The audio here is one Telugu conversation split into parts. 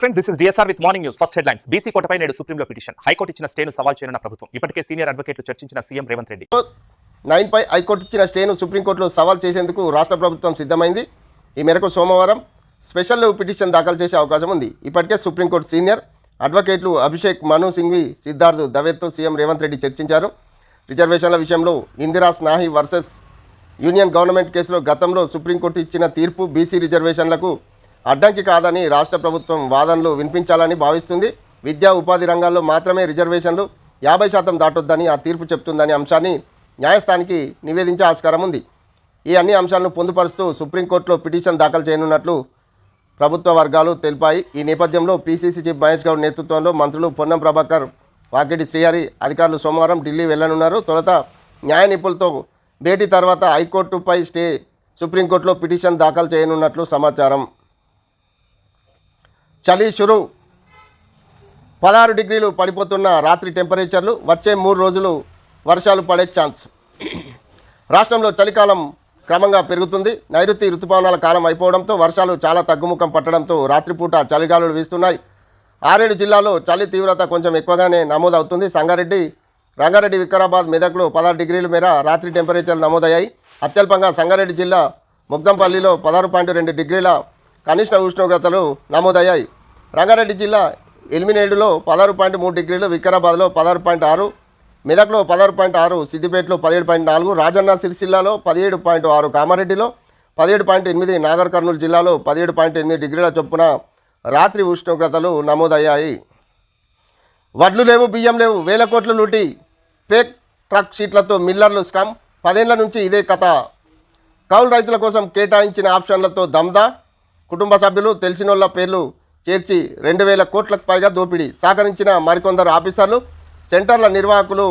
Friend this is DSR with morning news first headlines BC కోటపై నేడు సుప్రీంలో పిటిషన్ హైకోర్టు ఇచ్చిన స్టేను సవాల్ చేయనున్న ప్రభుత్వం. ఇప్పటికే సీనియర్ అడ్వకేట్లు చర్చించిన సీఎం రేవంత్ రెడ్డి నైన్ పై హైకోర్టు ఇచ్చిన స్టేను సుప్రీంకోర్టులో సవాల్ చేసేందుకు రాష్ట్ర ప్రభుత్వం సిద్ధమైంది. ఈ మేరకు సోమవారం స్పెషల్ పిటిషన్ దాఖలు చేసే అవకాశం ఉంది. ఇప్పటికే సుప్రీంకోర్టు సీనియర్ అడ్వకేట్లు అభిషేక్ మను సింఘ్వి సిద్ధార్థ్ దవేత్తో సీఎం రేవంత్ రెడ్డి చర్చించారు. రిజర్వేషన్ల విషయంలో Indira Sawhney versus union government కేసులో గతంలో సుప్రీంకోర్టు ఇచ్చిన తీర్పు బీసీ రిజర్వేషన్లకు అడ్డంకి కాదని రాష్ట్ర ప్రభుత్వం వాదనలు వినిపించాలని భావిస్తుంది. విద్యా ఉపాధి రంగాల్లో మాత్రమే రిజర్వేషన్లు యాభై శాతం దాటొద్దని ఆ తీర్పు చెప్తుందనే అంశాన్ని న్యాయస్థానికి నివేదించే ఆస్కారం ఉంది. ఈ అన్ని అంశాలను పొందుపరుస్తూ సుప్రీంకోర్టులో పిటిషన్ దాఖలు చేయనున్నట్లు ప్రభుత్వ వర్గాలు తెలిపాయి. ఈ నేపథ్యంలో పీసీసీ చీఫ్ మహేష్ గౌడ్ నేతృత్వంలో మంత్రులు పొన్నం ప్రభాకర్ వాకిటి శ్రీహరి అధికారులు సోమవారం ఢిల్లీ వెళ్ళనున్నారు. తొలుత న్యాయ నిపుణులతో భేటీ తర్వాత హైకోర్టుపై స్టే సుప్రీంకోర్టులో పిటిషన్ దాఖలు చేయనున్నట్లు సమాచారం. చలి షురు పదహారు డిగ్రీలు పడిపోతున్న రాత్రి టెంపరేచర్లు వచ్చే మూడు రోజులు వర్షాలు పడే ఛాన్స్. రాష్ట్రంలో చలికాలం క్రమంగా పెరుగుతుంది. నైరుతి ఋతుపవనాల కాలం అయిపోవడంతో వర్షాలు చాలా తగ్గుముఖం పట్టడంతో రాత్రిపూట చలిగాలులు వీస్తున్నాయి. ఆరేడు జిల్లాలో చలి తీవ్రత కొంచెం ఎక్కువగానే నమోదవుతుంది. సంగారెడ్డి రంగారెడ్డి వికారాబాద్ మెదక్లో పదహారు డిగ్రీల మేర రాత్రి టెంపరేచర్లు నమోదయ్యాయి. అత్యల్పంగా సంగారెడ్డి జిల్లా ముగ్దంపల్లిలో పదహారు పాయింట్ రెండు డిగ్రీల కనిష్ట ఉష్ణోగ్రతలు నమోదయ్యాయి. రంగారెడ్డి జిల్లా ఎలిమినేడులో పదహారు పాయింట్ మూడు డిగ్రీలు వికారాబాద్లో పదహారు పాయింట్ ఆరు మెదక్లో పదహారు పాయింట్ ఆరు సిద్దిపేటలో పదిహేడు పాయింట్ నాలుగు రాజన్న సిరిసిల్లాలో పదిహేడు పాయింట్ ఆరు కామారెడ్డిలో పదిహేడు పాయింట్ ఎనిమిది నాగర్ కర్నూలు జిల్లాలో పదిహేడు పాయింట్ ఎనిమిది డిగ్రీల చొప్పున రాత్రి ఉష్ణోగ్రతలు నమోదయ్యాయి. వడ్లు లేవు బియ్యం లేవు వేల కోట్లు లూటి పేక్ ట్రక్ షీట్లతో మిల్లర్లు స్కామ్ పదేళ్ళ నుంచి ఇదే కథ. కౌలు రైతుల కోసం కేటాయించిన ఆప్షన్లతో దమ్దా కుటుంబ సభ్యులు తెలిసినోళ్ళ పేర్లు చేర్చి రెండు వేల కోట్లకు పైగా దోపిడీ. సహకరించిన మరికొందరు ఆఫీసర్లు సెంటర్ల నిర్వాహకులు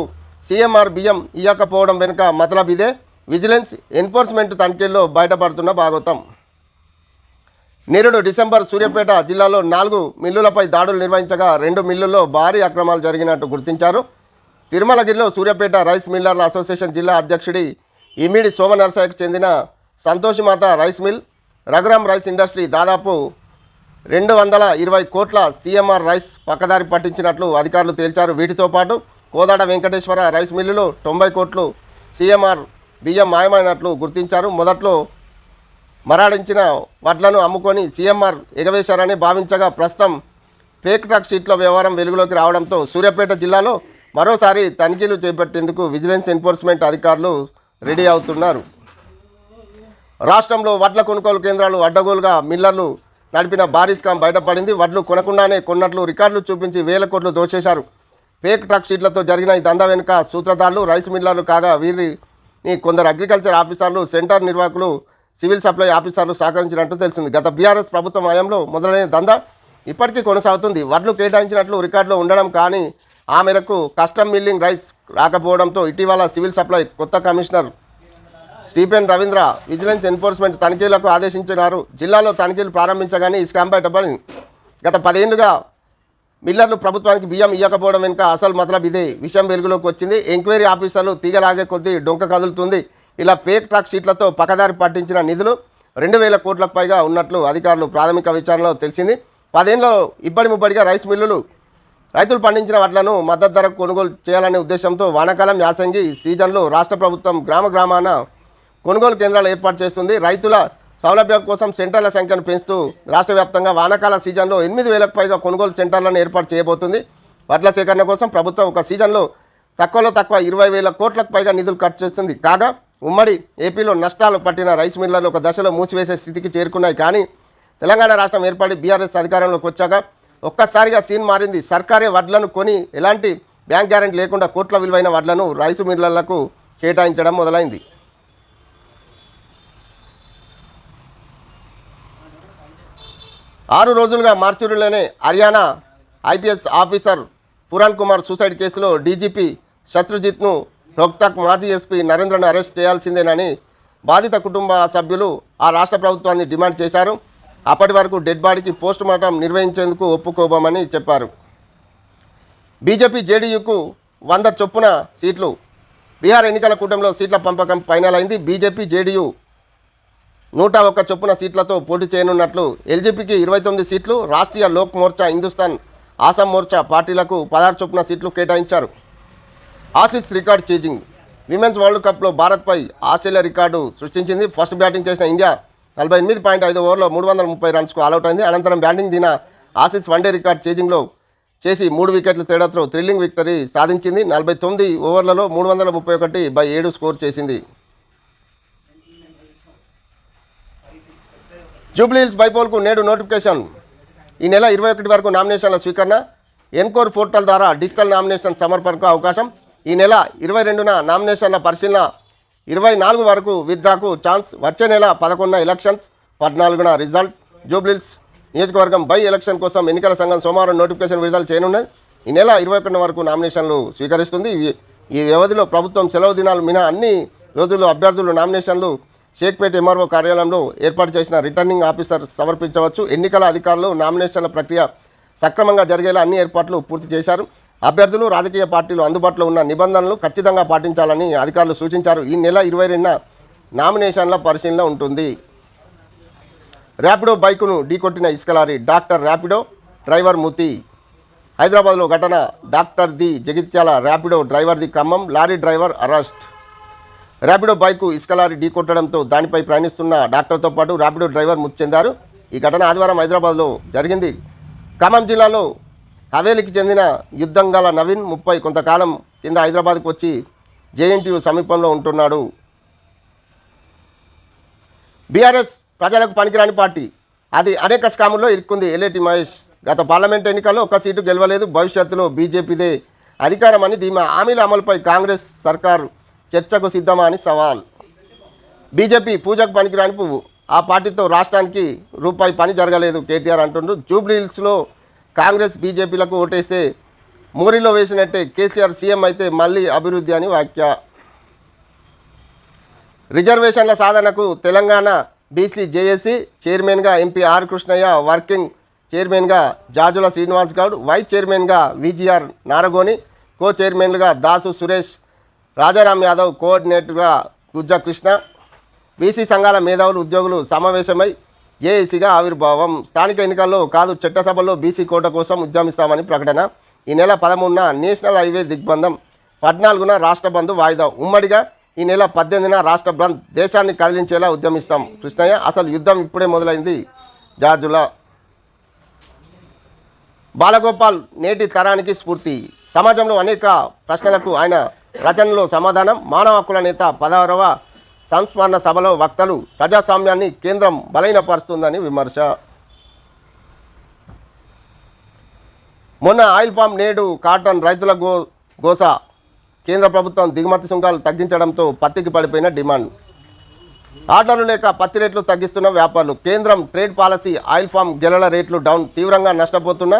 సీఎంఆర్ బియ్యం ఇవ్వకపోవడం వెనుక మతలబ్ ఇదే. విజిలెన్స్ ఎన్ఫోర్స్మెంట్ తనిఖీల్లో బయటపడుతున్న భాగవతం నిరుడు డిసెంబర్ సూర్యాపేట జిల్లాలో నాలుగు మిల్లులపై దాడులు నిర్వహించగా రెండు మిల్లుల్లో భారీ అక్రమాలు జరిగినట్టు గుర్తించారు. తిరుమలగిరిలో సూర్యాపేట రైస్ మిల్లర్ల అసోసియేషన్ జిల్లా అధ్యక్షుడి ఇమిడి సోమనరసాయకు చెందిన Santoshimata rice mill Raghuram rice industry దాదాపు రెండు వందల ఇరవై కోట్ల సీఎంఆర్ రైస్ పక్కదారి పట్టించినట్లు అధికారులు తేల్చారు. వీటితో పాటు కోదాడ వెంకటేశ్వర రైస్ మిల్లులో తొంభై కోట్లు సీఎంఆర్ బియ్యం మాయమైనట్లు గుర్తించారు. మొదట్లో మరాడించిన వడ్లను అమ్ముకొని సీఎంఆర్ ఎగవేశారని భావించగా ప్రస్తుతం ఫేక్ ట్రక్ షీట్ల వ్యవహారం వెలుగులోకి రావడంతో సూర్యాపేట జిల్లాలో మరోసారి తనిఖీలు చేపట్టేందుకు విజిలెన్స్ ఎన్ఫోర్స్మెంట్ అధికారులు రెడీ అవుతున్నారు. రాష్ట్రంలో వడ్ల కొనుగోలు కేంద్రాలు అడ్డగోలుగా మిల్లర్లు నడిపిన భారీ స్కామ్ బయటపడింది. వడ్లు కొనకుండానే కొన్నట్లు రికార్డులు చూపించి వేల కోట్లు దోచేశారు. ఫేక్ ట్రక్ షీట్లతో జరిగిన ఈ దందా వెనుక సూత్రధారులు రైస్ మిల్లర్లు కాగా వీరిని కొందరు అగ్రికల్చర్ ఆఫీసర్లు సెంటర్ నిర్వాహకులు సివిల్ సప్లై ఆఫీసర్లు సహకరించినట్టు తెలిసింది. గత బీఆర్ఎస్ ప్రభుత్వం హయాంలో మొదలైన దందా ఇప్పటికీ కొనసాగుతుంది. వడ్లు కేటాయించినట్లు రికార్డులో ఉండడం కానీ ఆ మేరకు కస్టమ్ మిల్లింగ్ రైస్ రాకపోవడంతో ఇటీవల సివిల్ సప్లై కొత్త commissioner Stephen Ravindra vigilance enforcement తనిఖీలకు ఆదేశించినారు. జిల్లాలో తనిఖీలు ప్రారంభించగానే ఈ స్కామ్ బయటపడింది గత పదేళ్ళుగా మిల్లర్లు ప్రభుత్వానికి బియ్యం ఇవ్వకపోవడం వెనుక అసలు మతలబ్ ఇదే విషయం వెలుగులోకి వచ్చింది. ఎంక్వైరీ ఆఫీసర్లు తీగలాగే కొద్దీ డొంక కదులుతుంది. ఇలా పేక్ ట్రాక్ షీట్లతో పక్కదారి పట్టించిన నిధులు రెండు వేల కోట్లకు పైగా ఉన్నట్లు అధికారులు ప్రాథమిక విచారణలో తెలిసింది. పదేళ్ళలో ఇబ్బడి ముబ్బడిగా రైస్ మిల్లులు రైతులు పండించిన వడ్లను మద్దతు ధరకు కొనుగోలు చేయాలనే ఉద్దేశంతో వానాకాలం యాసంగి సీజన్లో రాష్ట్ర ప్రభుత్వం గ్రామ గ్రామాన కొనుగోలు కేంద్రాలు ఏర్పాటు చేస్తుంది. రైతుల సౌలభ్యం కోసం సెంటర్ల సంఖ్యను పెంచుతూ రాష్ట్ర వ్యాప్తంగా వానాకాల సీజన్లో ఎనిమిది వేలకు పైగా కొనుగోలు సెంటర్లను ఏర్పాటు చేయబోతుంది. వడ్ల సేకరణ కోసం ప్రభుత్వం ఒక సీజన్లో తక్కువలో తక్కువ ఇరవై వేల కోట్లకు పైగా నిధులు ఖర్చు చేస్తుంది. కాగా ఉమ్మడి ఏపీలో నష్టాలు పట్టిన రైస్ మిల్లర్లు ఒక దశలో మూసివేసే స్థితికి చేరుకున్నాయి. కానీ తెలంగాణ రాష్ట్రం ఏర్పడి బీఆర్ఎస్ అధికారంలోకి వచ్చాక ఒక్కసారిగా సీన్ మారింది. సర్కారే వడ్లను కొని ఎలాంటి బ్యాంక్ గ్యారెంటీ లేకుండా కోట్ల విలువైన వడ్లను రైసు మిల్లర్లకు కేటాయించడం మొదలైంది. ఆరు రోజులుగా మార్చూరులోనే Haryana IPS officer Puran Kumar suicide కేసులో డీజీపీ శత్రుజిత్ను రోక్తాక్ మాజీ ఎస్పీ నరేంద్రను అరెస్ట్ చేయాల్సిందేనని బాధిత కుటుంబ సభ్యులు ఆ రాష్ట్ర ప్రభుత్వాన్ని డిమాండ్ చేశారు. అప్పటి వరకు డెడ్ బాడీకి పోస్ట్ మార్టం నిర్వహించేందుకు ఒప్పుకోబోమని చెప్పారు. బీజేపీ జేడీయూకు వంద చొప్పున సీట్లు. బీహార్ ఎన్నికల కూటమిలో సీట్ల పంపకం ఫైనల్ అయింది. బీజేపీ జేడీయూ నూట ఒక్క చొప్పున సీట్లతో పోటీ చేయనున్నట్లు ఎల్జీపీకి ఇరవై తొమ్మిది సీట్లు రాష్ట్రీయ లోక్ మోర్చా హిందుస్థాన్ ఆసాం మోర్చా పార్టీలకు పదహారు చొప్పున సీట్లు కేటాయించారు. Aussies record chasing. Women's world కప్లో భారత్పై ఆస్ట్రేలియా రికార్డు సృష్టించింది. ఫస్ట్ బ్యాటింగ్ చేసిన ఇండియా నలభై ఎనిమిది పాయింట్ ఐదు ఓవర్లో మూడు వందల ముప్పై రన్స్కు ఆల్అౌట్ అయింది. అనంతరం బ్యాటింగ్ దిన ఆసీస్ వన్డే రికార్డ్ చేజింగ్లో చేసి మూడు వికెట్ల తేడాతో థ్రిల్లింగ్ విక్టరీ సాధించింది. నలభై తొమ్మిది ఓవర్లలో మూడు వందల ముప్పై ఒకటి బై ఏడు స్కోర్ చేసింది. జూబ్లీహిల్స్ బైపోల్కు నేడు నోటిఫికేషన్. ఈ నెల ఇరవై ఒకటి వరకు నామినేషన్ల స్వీకరణ ఎన్కోర్ పోర్టల్ ద్వారా డిజిటల్ నామినేషన్ సమర్పణకు అవకాశం. ఈ నెల ఇరవై రెండున నామినేషన్ల పరిశీలన ఇరవై నాలుగు వరకు విత్డ్రాకు ఛాన్స్ వచ్చే నెల పదకొండున ఎలక్షన్స్ పద్నాలుగున రిజల్ట్. జూబ్లీహిల్స్ నియోజకవర్గం బై ఎలక్షన్ కోసం ఎన్నికల సంఘం సోమవారం నోటిఫికేషన్ విడుదల చేయనున్నది. ఈ నెల ఇరవై ఒకటి వరకు నామినేషన్లు స్వీకరిస్తుంది. ఈ- ఈ వ్యవధిలో ప్రభుత్వం సెలవు దినాలు మినహా అన్ని రోజుల్లో అభ్యర్థులు నామినేషన్లు షేక్పేట్ ఎంఆర్ఓ కార్యాలయంలో ఏర్పాటు చేసిన రిటర్నింగ్ ఆఫీసర్ సమర్పించవచ్చు. ఎన్నికల అధికారులు నామినేషన్ల ప్రక్రియ సక్రమంగా జరిగేలా అన్ని ఏర్పాట్లు పూర్తి చేశారు. అభ్యర్థులు రాజకీయ పార్టీలు అందుబాటులో ఉన్న నిబంధనలు ఖచ్చితంగా పాటించాలని అధికారులు సూచించారు. ఈ నెల ఇరవై రెండున నామినేషన్ల పరిశీలన ఉంటుంది. ర్యాపిడో బైకును ఢీకొట్టిన ఇసుక లారీ డాక్టర్ ర్యాపిడో డ్రైవర్ ముతి. హైదరాబాద్లో ఘటన డాక్టర్ ది Jagtial Rapido driver the Khammam lorry driver arrest. Rapido bike ఇసుకలారి ఢీకొట్టడంతో దానిపై ప్రయాణిస్తున్న డాక్టర్తో పాటు ర్యాపిడో డ్రైవర్ మృతి చెందారు. ఈ ఘటన ఆదివారం హైదరాబాద్లో జరిగింది. ఖమ్మం జిల్లాలో హవేలీకి చెందిన యుద్ధంగాల నవీన్ ముప్పై కొంతకాలం కింద హైదరాబాద్కు వచ్చి జేఎన్టీయు సమీపంలో ఉంటున్నాడు. బీఆర్ఎస్ ప్రజలకు పనికిరాని పార్టీ. అది అనేక స్కాముల్లో ఇరుక్కుంది. ఎల్ఏటి మహేష్ గత పార్లమెంట్ ఎన్నికల్లో ఒక్క సీటు గెలవలేదు. భవిష్యత్తులో బీజేపీదే అధికారమని ధీమా హామీల అమలుపై కాంగ్రెస్ సర్కారు చర్చకు సిద్ధమా అని సవాల్. బీజేపీ పూజకు పనికిరాని పువ్వు. ఆ పార్టీతో రాష్ట్రానికి రూపాయి పని జరగలేదు కేటీఆర్ అంటుండ్రు. జూబ్లీ హిల్స్లో కాంగ్రెస్ బీజేపీలకు ఓటేస్తే మూరిలో వేసినట్టే కేసీఆర్ సీఎం అయితే మళ్ళీ అభివృద్ధి అని వ్యాఖ్య. రిజర్వేషన్ల సాధనకు తెలంగాణ బీసీ జేఏసీ చైర్మన్గా ఎంపీ ఆర్ కృష్ణయ్య వర్కింగ్ చైర్మన్గా జాజుల శ్రీనివాస్ గౌడ్ వైస్ చైర్మన్గా విజిఆర్ నారగోని కో చైర్మన్లుగా దాసు సురేష్ రాజారాం యాదవ్ కోఆర్డినేటర్గా గుజ్జ కృష్ణ బీసీ సంఘాల మేధావులు ఉద్యోగులు సమావేశమై జేఏసీగా ఆవిర్భావం. స్థానిక ఎన్నికల్లో కాదు చట్టసభలో బీసీ కోట కోసం ఉద్యమిస్తామని ప్రకటన. ఈ నెల పదమూడున నేషనల్ హైవే దిగ్బంధం పద్నాలుగున రాష్ట్ర బంధు వాయిదా. ఉమ్మడిగా ఈ నెల పద్దెనిమిదిన రాష్ట్ర బంద్ దేశాన్ని కదిలించేలా ఉద్యమిస్తాం. కృష్ణయ్య అసలు యుద్ధం ఇప్పుడే మొదలైంది. జార్జుల బాలగోపాల్ నేటి తరానికి స్ఫూర్తి. సమాజంలో అనేక ప్రశ్నలకు ఆయన రచనలో సమాధానం మానవ హక్కుల నేత పదహారవ సంస్మరణ సభలో వక్తలు ప్రజాస్వామ్యాన్ని కేంద్రం బలహీనపరుస్తుందని విమర్శ. మొన్న ఆయిల్ పామ్ నేడు కాటన్ రైతుల గో గోస కేంద్ర ప్రభుత్వం దిగుమతి సుంకాలు తగ్గించడంతో పత్తికి పడిపోయిన డిమాండ్. ఆర్డర్లు లేక పత్తి రేట్లు తగ్గిస్తున్న వ్యాపారులు కేంద్రం ట్రేడ్ పాలసీ ఆయిల్ ఫామ్ గెలల రేట్లు డౌన్ తీవ్రంగా నష్టపోతున్న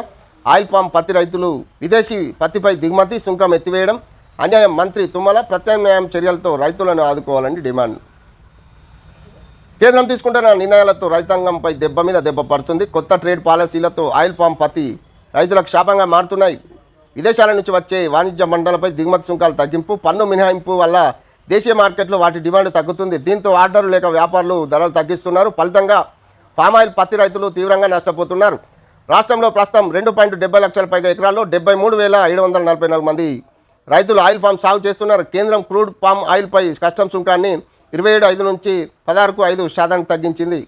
ఆయిల్ ఫామ్ పత్తి రైతులు విదేశీ పత్తిపై దిగుమతి సుంకం ఎత్తివేయడం అన్యాయం మంత్రి తుమ్మల ప్రత్యామ్నాయం చర్యలతో రైతులను ఆదుకోవాలని డిమాండ్. కేంద్రం తీసుకుంటున్న నిర్ణయాలతో రైతాంగంపై దెబ్బ మీద దెబ్బ పడుతుంది. కొత్త ట్రేడ్ పాలసీలతో ఆయిల్ పామ్ పత్తి రైతులకు శాపంగా మారుతున్నాయి. విదేశాల నుంచి వచ్చే వాణిజ్య మండలపై దిగుమతి సుంకాలు తగ్గింపు పన్ను మినహాయింపు వల్ల దేశీయ మార్కెట్లో వాటి డిమాండ్ తగ్గుతుంది. దీంతో ఆర్డర్లు లేక వ్యాపారులు ధరలు తగ్గిస్తున్నారు. ఫలితంగా పామాయిల్ పత్తి రైతులు తీవ్రంగా నష్టపోతున్నారు. రాష్ట్రంలో ప్రస్తుతం రెండు పాయింట్ డెబ్బై లక్షల పైగా ఎకరాల్లో డెబ్బై మూడు వేల ఏడు వందల నలభై నాలుగు మంది రైతులు ఆయిల్ పామ్ సాగు చేస్తున్నారు. కేంద్రం క్రూడ్ పామ్ ఆయిల్పై కస్టమ్ సుంకాన్ని ఇరవై ఏడు ఐదు నుంచి పదహారుకు ఐదు శాతానికి తగ్గించింది.